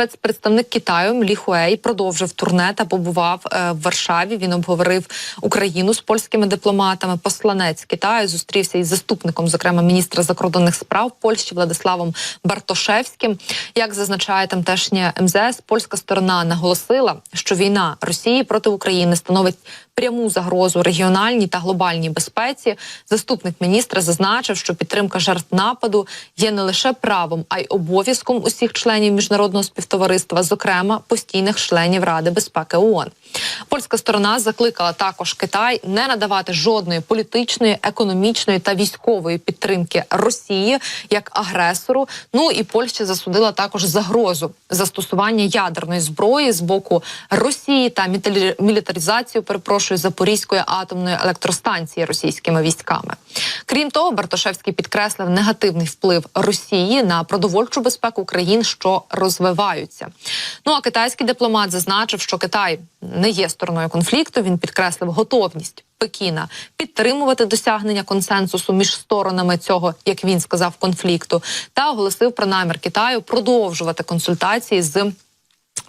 спецпредставник Китаю Лі Хуей продовжив турне та побував е, в Варшаві. Він обговорив Україну з польськими дипломатами. Посланець Китаю зустрівся із заступником, зокрема міністра закордонних справ Польщі Владиславом Бартошевським. Як зазначає тамтешнє МЗС, польська сторона наголосила, що війна Росії проти України становить пряму загрозу регіональній та глобальній безпеці. Заступник міністра зазначив, що підтримка жертв нападу є не лише правом, а й обов'язком усіх членів міжнародного співтовариства, зокрема постійних членів Ради безпеки ООН. Польська сторона закликала також Китай не надавати жодної політичної, економічної та військової підтримки Росії як агресору. Ну і Польща засудила також загрозу застосування ядерної зброї з боку Росії та мілітаризацію, перепрошую, Запорізької атомної електростанції російськими військами. Крім того, Бартошевський підкреслив негативний вплив Росії на продовольчу безпеку країн, що розвиваються. Ну а китайський дипломат зазначив, що Китай не є стороною конфлікту. Він підкреслив готовність Пекіна підтримувати досягнення консенсусу між сторонами цього, як він сказав, конфлікту, та оголосив про намір Китаю продовжувати консультації з.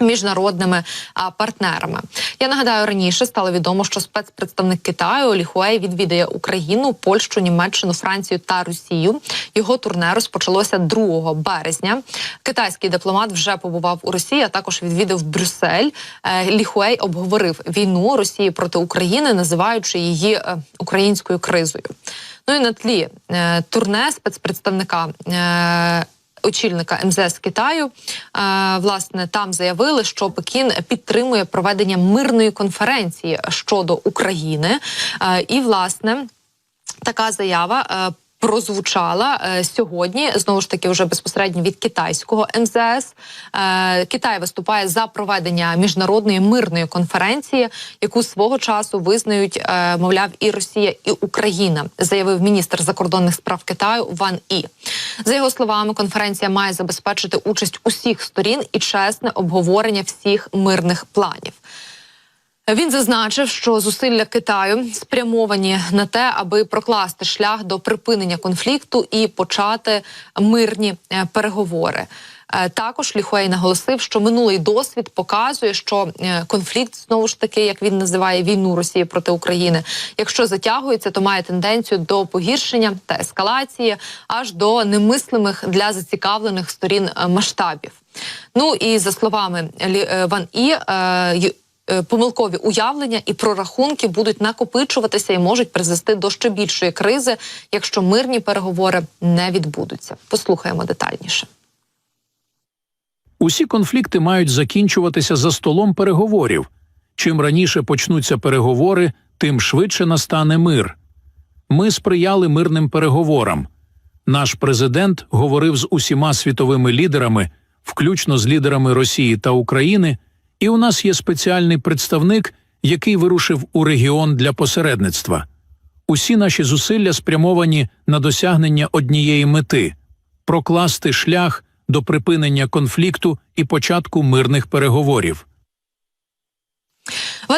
Міжнародними а, партнерами я нагадаю раніше стало відомо, що спецпредставник Китаю Олі Хуей відвідає Україну, Польщу, Німеччину, Францію та Росію. Його турне розпочалося 2 березня. Китайський дипломат вже побував у Росії, а також відвідав Брюссель. Е, Лі Хуей обговорив війну Росії проти України, називаючи її е, українською кризою. Ну і на тлі е, турне спецпредставника. Очільника МЗС Китаю. Е, власне, там заявили, що Пекін підтримує проведення мирної конференції щодо України. Е, і власне така заява. е, Прозвучала е, сьогодні знову ж таки вже безпосередньо від китайського МЗС. Е, Китай виступає за проведення міжнародної мирної конференції, яку свого часу визнають, е, мовляв, і Росія, і Україна, заявив міністр закордонних справ Китаю Ван І. За його словами, конференція має забезпечити участь усіх сторін і чесне обговорення всіх мирних планів. Він зазначив, що зусилля Китаю спрямовані на те, аби прокласти шлях до припинення конфлікту і почати мирні е, переговори. Е, Також Ліхуей наголосив, що минулий досвід показує, що е, конфлікт знову ж таки, як він називає війну Росії проти України, якщо затягується, то має тенденцію до погіршення та ескалації аж до немислимих для зацікавлених сторін масштабів. Ну і за словами Лі- Ван І. е, Помилкові уявлення і прорахунки будуть накопичуватися і можуть призвести до ще більшої кризи, якщо мирні переговори не відбудуться. Послухаємо детальніше. Усі конфлікти мають закінчуватися за столом переговорів. Чим раніше почнуться переговори, тим швидше настане мир. Ми сприяли мирним переговорам. Наш президент говорив з усіма світовими лідерами, включно з лідерами Росії та України, і у нас є спеціальний представник, який вирушив у регіон для посередництва. Усі наші зусилля спрямовані на досягнення однієї мети прокласти шлях до припинення конфлікту і початку мирних переговорів.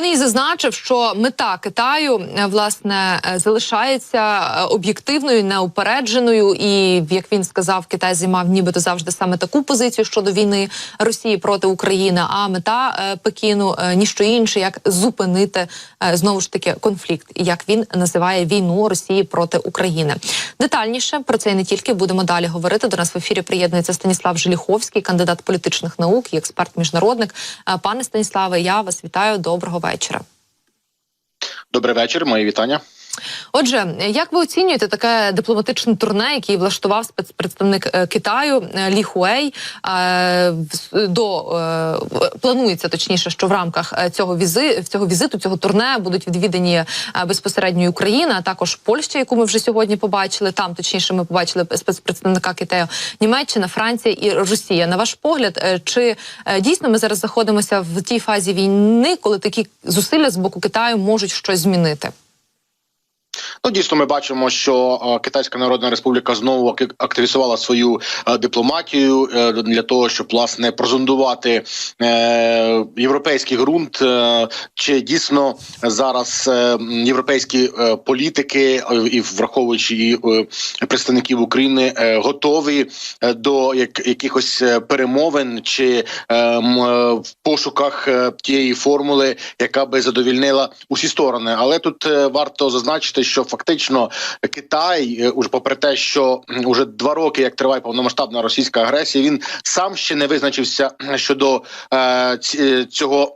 І зазначив, що мета Китаю е, власне е, залишається е, об'єктивною, неупередженою. І як він сказав, Китай займав нібито завжди саме таку позицію щодо війни Росії проти України. А мета Пекіну ніщо інше, як зупинити знову ж таки конфлікт, як він називає війну Росії проти України. Детальніше про це і не тільки будемо далі говорити. До нас в ефірі приєднується Станіслав Желіховський, кандидат політичних наук і експерт міжнародник. Пане Станіславе, я вас вітаю. Доброго вечора. Добрий вечір, мої вітання. Отже, як ви оцінюєте таке дипломатичне турне, який влаштував спецпредставник е, Китаю е, Лі Хуей? Е, До планується точніше, що в рамках цього візи цього візиту, цього турне будуть відвідані безпосередньо Україна, а також Польща, яку ми вже сьогодні побачили. Там точніше, ми побачили спецпредставника Китаю, Німеччина, Франція і Росія. На ваш погляд, чи дійсно ми зараз знаходимося в тій фазі війни, коли такі зусилля з боку Китаю можуть щось змінити? Ну дійсно, ми бачимо, що е, Китайська Народна Республіка знову ак- активізувала свою е, дипломатію е, для того, щоб власне прозондувати європейський ґрунт. Чи дійсно зараз європейські політики і враховуючи і представників України готові до як, якихось перемовин чи в пошуках тієї формули, яка би задовільнила усі сторони. Але тут варто зазначити, що фактично Китай, уже попри те, що уже два роки як триває повномасштабна російська агресія, він сам ще не визначився щодо е, цього.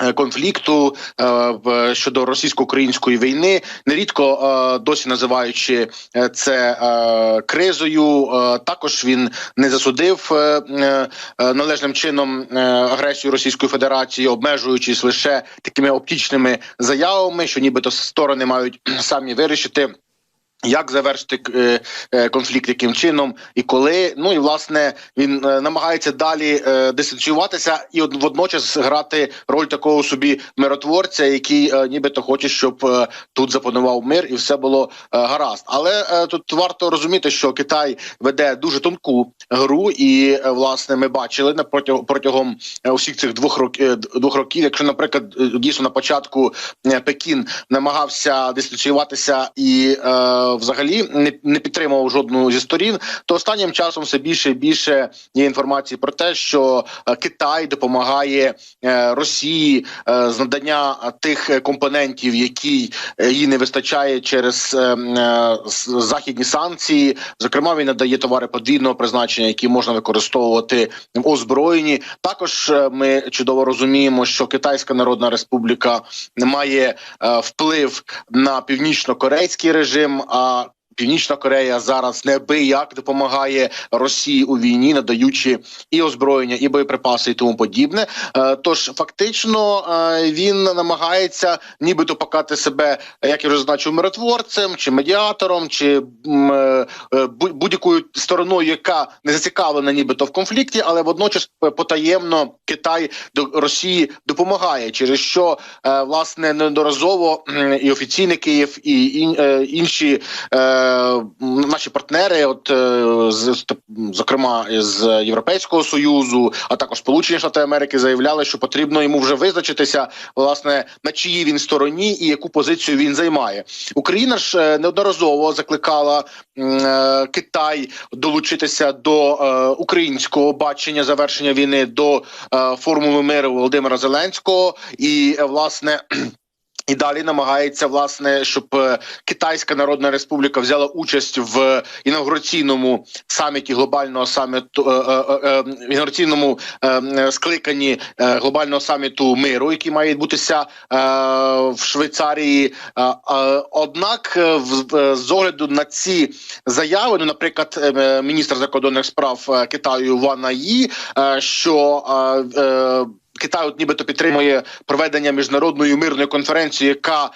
Е, Конфлікту е, щодо російсько-української війни нерідко е, досі називаючи це кризою. Також він не засудив належним чином агресію Російської Федерації, обмежуючись лише такими оптічними заявами, що нібито сторони мають самі вирішити. Як завершити е, е, конфлікт, яким чином і коли? Ну і власне він е, намагається далі дистанціюватися і од- водночас грати роль такого собі миротворця, який нібито хоче, щоб тут запанував мир і все було гаразд. Але тут варто розуміти, що Китай веде дуже тонку гру, і власне ми бачили на протягом протягом усіх цих двох років двох років. Якщо, наприклад, дійсно на початку Пекін намагався дистанціюватися і взагалі не, не підтримував жодну зі сторін, то останнім часом все більше і більше є інформації про те, що е, Китай допомагає е, Росії е, з надання тих компонентів, які їй не вистачає через західні санкції. Зокрема, він надає товари подвійного призначення, які можна використовувати в озброєнні. Також ми чудово розуміємо, що Китайська Народна Республіка має вплив на північно-корейський режим. А Північна Корея зараз неабияк допомагає Росії у війні, надаючи і озброєння, і боєприпаси, і тому подібне. Е, Тож фактично е, він намагається нібито показати себе, як я вже зазначив, миротворцем чи медіатором, чи е, будь- будь-якою стороною, яка не зацікавлена, нібито в конфлікті, але водночас потаємно Китай до Росії допомагає, через що власне неодноразово і офіційний Київ, і інші наші партнери, от е, з зокрема з Європейського союзу, а також Сполучені Штати Америки, заявляли, що потрібно йому вже визначитися, власне, на чиїй він стороні і яку позицію він займає. Україна ж е, неодноразово закликала е, Китай долучитися до українського бачення завершення війни до формули миру Володимира Зеленського, і власне. І далі намагається власне, щоб е, Китайська Народна Республіка взяла участь в інаугураційному саміті глобального саміту е, е, е, е, інаугураційному е, е, скликанні е, глобального саміту миру, який має відбутися е, в Швейцарії. Е, е, Однак, е, в- е, з огляду на ці заяви, ну, наприклад, е, е, міністр закордонних справ е, Китаю Ван Ї, е, що е, е, Китай от нібито підтримує проведення міжнародної мирної конференції, яка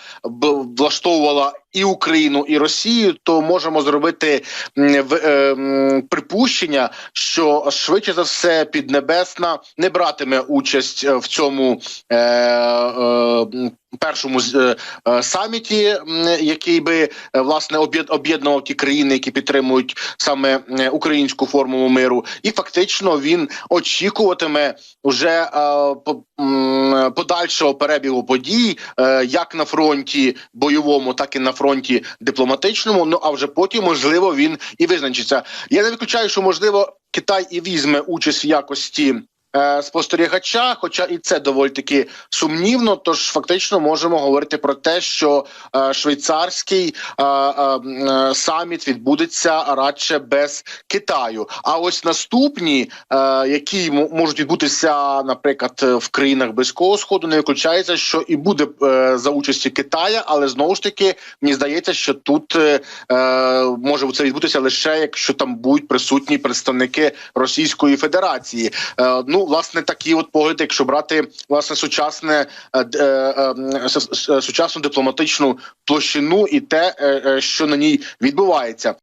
влаштовувала і Україну, і Росію, то можемо зробити е, припущення, що швидше за все Піднебесна не братиме участь е, в цьому е, першому е, е, саміті, який би власне об'єд- об'єднував ті країни, які підтримують саме українську формулу миру, і фактично він очікуватиме уже е, по- подальшого перебігу подій, е, як на фронті бойовому, так і на фронті дипломатичному. Ну а вже потім можливо він і визначиться. Я не виключаю, що можливо Китай і візьме участь в якості. Е, Спостерігача, хоча і це доволі таки сумнівно. Тож фактично можемо говорити про те, що е, швейцарський е, саміт відбудеться радше без Китаю. А ось наступні, які можуть відбутися, наприклад, в країнах близького сходу, не виключається, що і буде за участі Китая, але знову ж таки мені здається, що тут може це відбутися лише якщо там будуть присутні представники Російської Федерації. Е, власне, такі от погляди, якщо брати власне сучасне е, е, е, сучасну дипломатичну площину і те, що на ній відбувається.